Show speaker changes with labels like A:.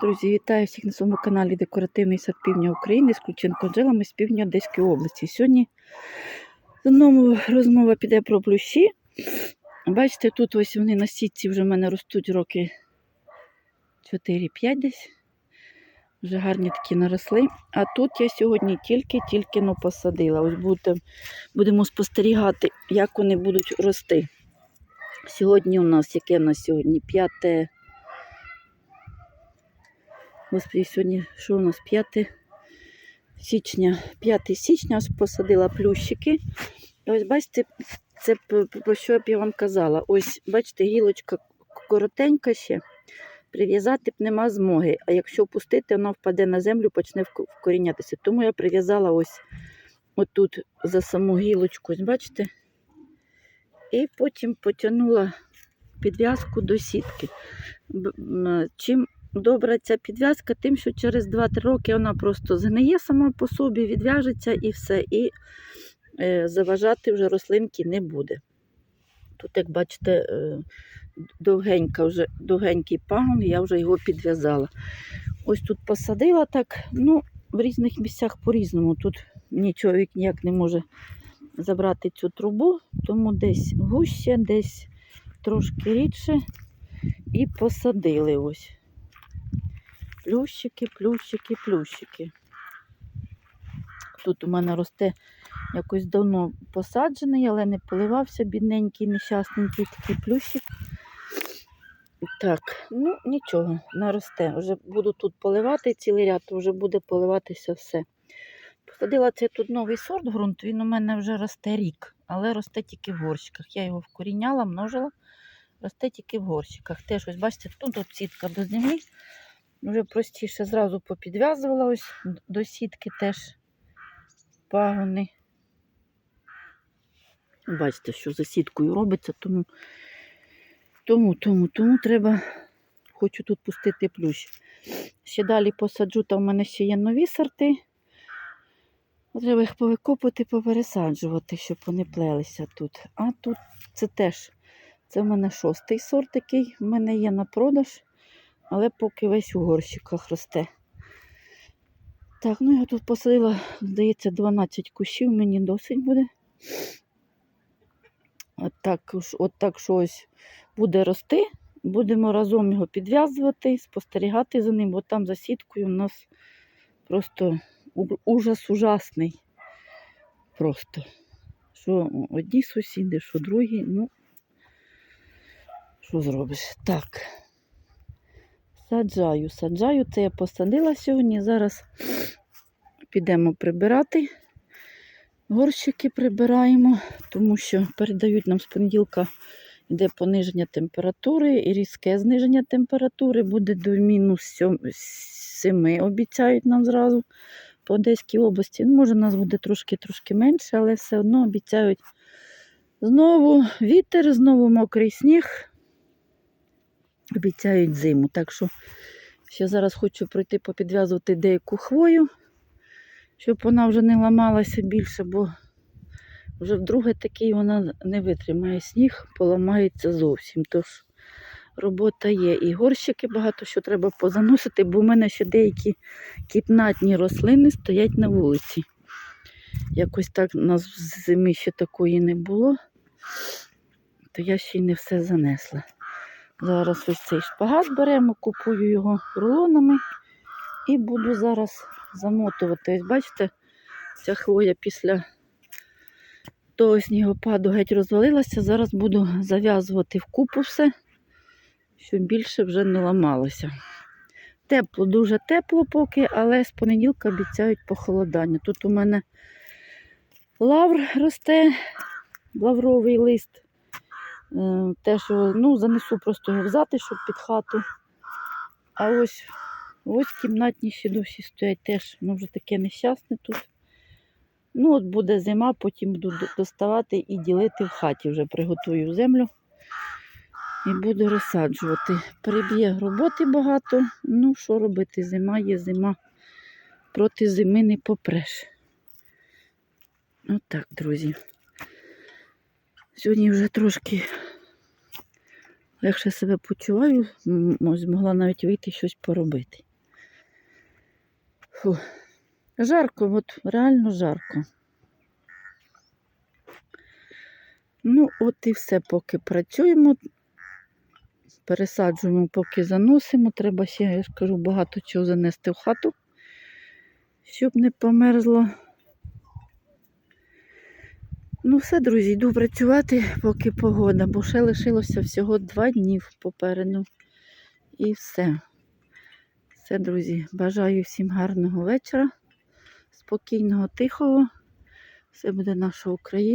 A: Друзі, вітаю всіх на своєму каналі Декоративний сад Півдня України з Ключенко Анжелами з півдня Одеської області. Сьогодні знову розмова піде про плющі. Бачите, тут ось вони на сітці вже в мене ростуть роки 4-5 десь. Вже гарні такі наросли. А тут я сьогодні тільки-тільки ну, посадила. Ось будете, будемо спостерігати, як вони будуть рости. Сьогодні у нас, яке у нас сьогодні? 5 Господи, сьогодні що у нас 5 січня. 5 січня посадила плющики. Ось бачите, це про що б я вам казала. Ось, бачите, гілочка коротенька ще. Прив'язати б нема змоги. А якщо пустити, вона впаде на землю, почне вкорінятися. Тому я прив'язала ось отут за саму гілочку, ось бачите? І потім потягнула підв'язку до сітки. Чим добра ця підв'язка, тим, що через 2-3 роки вона просто згниє сама по собі, відв'яжеться і все. І е, заважати вже рослинки не буде. Тут, як бачите, е, довгенька вже, довгенький пагон, я вже його підв'язала. Ось тут посадила так, ну, в різних місцях по-різному. Тут ні чоловік ніяк не може забрати цю трубу, тому десь гуще, десь трошки рідше. І посадили ось. Плющики, плющики, плющики. Тут у мене росте якось давно посаджений, але не поливався, бідненький, нещасненький такий плющик. Так, ну нічого, наросте. Вже буду тут поливати цілий ряд, то вже буде поливатися все. Посадила цей тут новий сорт ґрунт, він у мене вже росте рік, але росте тільки в горщиках. Я його вкоріняла, множила, росте тільки в горщиках. Теж ось бачите, тут сітка до землі. Вже простіше зразу попідв'язувала ось до сітки теж пагони. Бачите, що за сіткою робиться, тому, тому, тому, тому треба, хочу тут пустити плющ. Ще далі посаджу, там в мене ще є нові сорти. Треба їх повикопати, попересаджувати, щоб вони плелися тут. А тут це теж, це в мене шостий сорт, який в мене є на продаж, але поки весь у горщиках росте. Так, ну я тут посадила, здається, 12 кущів, мені досить буде. От так, от так що ось буде рости. Будемо разом його підв'язувати, спостерігати за ним, бо там за сіткою у нас просто ужас ужасний. Просто. Що одні сусіди, що другі, ну, що зробиш? Так. Саджаю, саджаю. Це я посадила сьогодні. Зараз підемо прибирати. Горщики прибираємо, тому що передають нам з понеділка йде пониження температури і різке зниження температури буде до мінус 7, обіцяють нам зразу по Одеській області. Ну, може, у нас буде трошки-трошки менше, але все одно обіцяють знову вітер, знову мокрий сніг. Обіцяють зиму. Так що ще зараз хочу пройти попідв'язувати деяку хвою, щоб вона вже не ламалася більше, бо вже вдруге такий вона не витримає сніг, поламається зовсім. Тож робота є. І горщики багато що треба позаносити, бо в мене ще деякі кімнатні рослини стоять на вулиці. Якось так на зимі ще такої не було, то я ще й не все занесла. Зараз ось цей шпагат беремо, купую його рулонами і буду зараз замотувати. Ось бачите, ця хвоя після того снігопаду геть розвалилася. Зараз буду зав'язувати вкупу все, щоб більше вже не ламалося. Тепло, дуже тепло поки, але з понеділка обіцяють похолодання. Тут у мене лавр росте, лавровий лист. Е, Теж його, ну, занесу просто його взяти, щоб під хату. А ось ось кімнатні ще стоять теж, ну вже таке нещасне тут. Ну, от буде зима, потім буду доставати і ділити в хаті. Вже приготую землю і буду розсаджувати. Переб'є роботи багато. Ну, що робити? Зима є зима. Проти зими не попреш. Отак, друзі. Сьогодні вже трошки легше себе почуваю, змогла навіть вийти щось поробити. Фу. Жарко, от реально жарко. Ну, от і все, поки працюємо. Пересаджуємо, поки заносимо. Треба ще, я ж кажу, багато чого занести в хату, щоб не померзло. Ну, все, друзі, йду працювати, поки погода, бо ще лишилося всього два дні попереду. І все. Все, друзі, бажаю всім гарного вечора, спокійного, тихого. Все буде наша Україна.